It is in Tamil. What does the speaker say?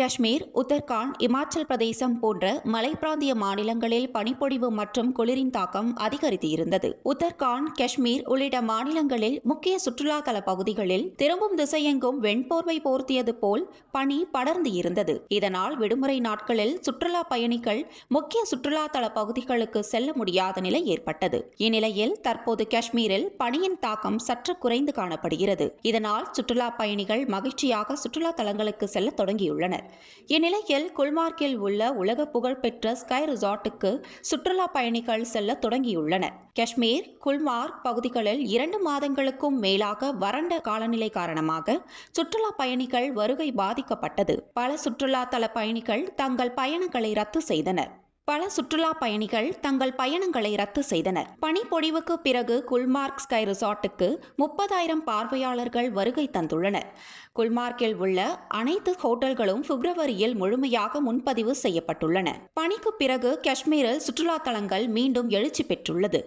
காஷ்மீர் உத்தரகாண்ட் இமாச்சல் பிரதேசம் போன்ற மலைப்பிராந்திய மாநிலங்களில் பனிப்பொழிவு மற்றும் குளிரின் தாக்கம் அதிகரித்து இருந்தது உத்தரகாண்ட் காஷ்மீர் உள்ளிட்ட மாநிலங்களில் முக்கிய சுற்றுலா தல பகுதிகளில் திரும்பும் திசையெங்கும் வெண்போர்வை போர்த்தியது போல் பனி படர்ந்து இருந்தது இதனால் விடுமுறை நாட்களில் சுற்றுலா பயணிகள் முக்கிய சுற்றுலா தல பகுதிகளுக்கு செல்ல முடியாத நிலை ஏற்பட்டது. இந்நிலையில் தற்போது காஷ்மீரில் பனியின் தாக்கம் சற்று குறைந்து காணப்படுகிறது. இதனால் சுற்றுலா பயணிகள் மகிழ்ச்சியாக சுற்றுலா தலங்களுக்கு செல்ல தொடங்கியுள்ளனர். இந்நிலையில் குல்மார்க்கில் உள்ள உலக புகழ்பெற்ற ஸ்கை ரிசார்ட்டுக்கு சுற்றுலா பயணிகள் செல்ல தொடங்கியுள்ளனர். காஷ்மீர் குல்மார்க் பகுதிகளில் இரண்டு மாதங்களுக்கும் மேலாக வறண்ட காலநிலை காரணமாக சுற்றுலா பயணிகள் வருகை பாதிக்கப்பட்டது. பல சுற்றுலா தல பயணிகள் தங்கள் பயணங்களை ரத்து செய்தனர். பல சுற்றுலா பயணிகள் தங்கள் பயணங்களை ரத்து செய்தனர். பனிப்பொழிவுக்கு பிறகு குல்மார்க் ஸ்கை ரிசார்ட்டுக்கு முப்பதாயிரம் பார்வையாளர்கள் வருகை தந்துள்ளனர். குல்மார்க்கில் உள்ள அனைத்து ஹோட்டல்களும் பிப்ரவரியில் முழுமையாக முன்பதிவு செய்யப்பட்டுள்ளன. பனிக்கு பிறகு காஷ்மீரில் சுற்றுலா தலங்கள் மீண்டும் எழுச்சி பெற்றுள்ளது.